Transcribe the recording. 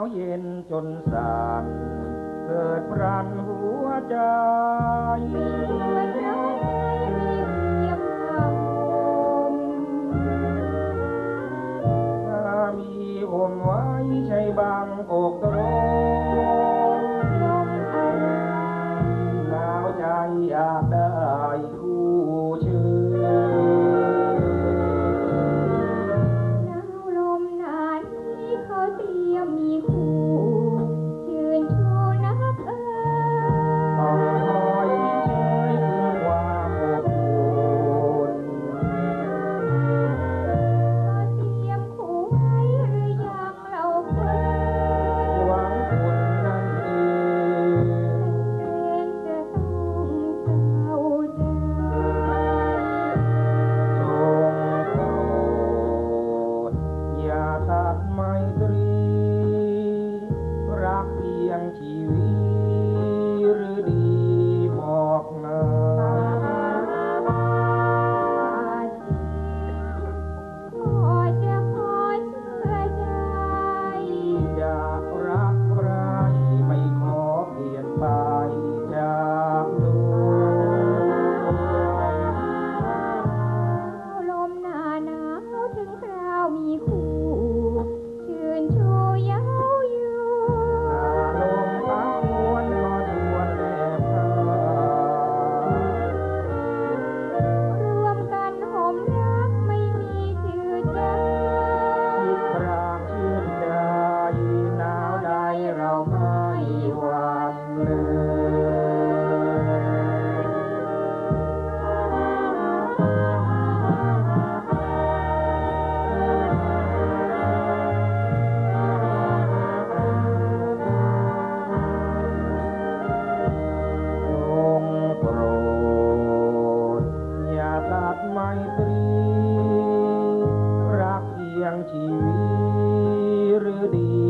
าวเย็นจนสั่นเกิดปรันหัวใจมีอมไว้ใช้บางอกตรง Dear, dear.